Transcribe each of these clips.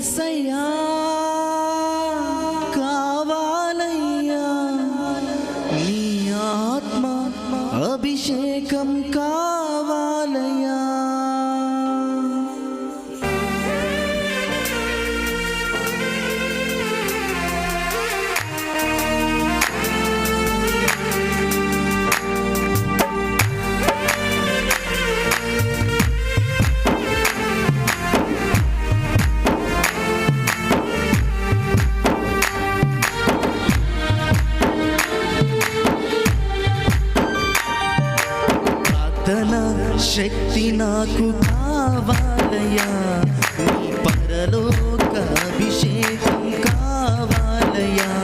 Seigneur. ప్రార్థన శక్తి నాకు కావాలయ్యా. పరలోక అభిషేకం కావాలయ్యా.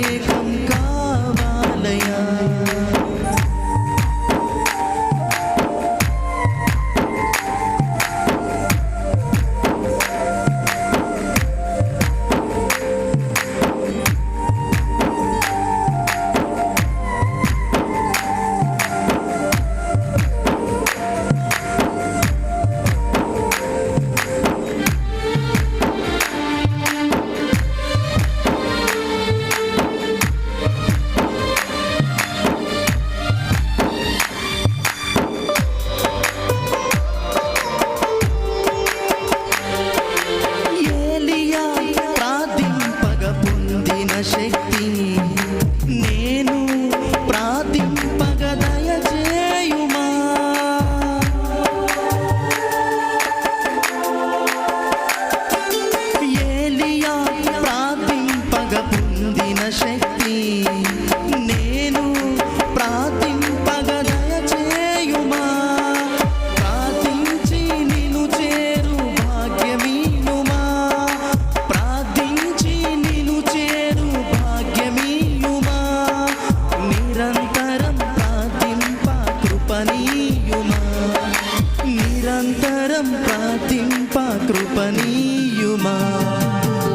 నిరంతరం ప్రార్థింప కృపనీయుమా.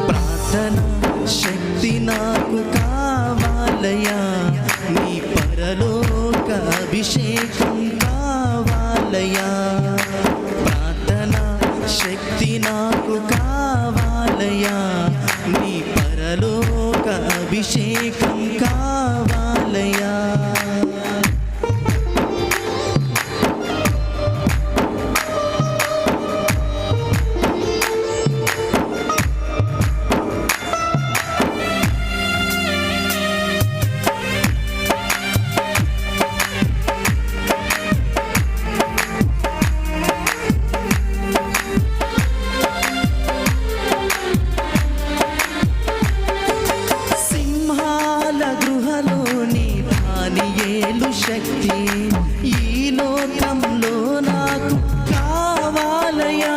ప్రార్థన శక్తి నాకు కావాలయ్యా. నీ పరలోక అభిషేకం మేలు శక్తి ఈ లోకంలో నాకు కావాలయా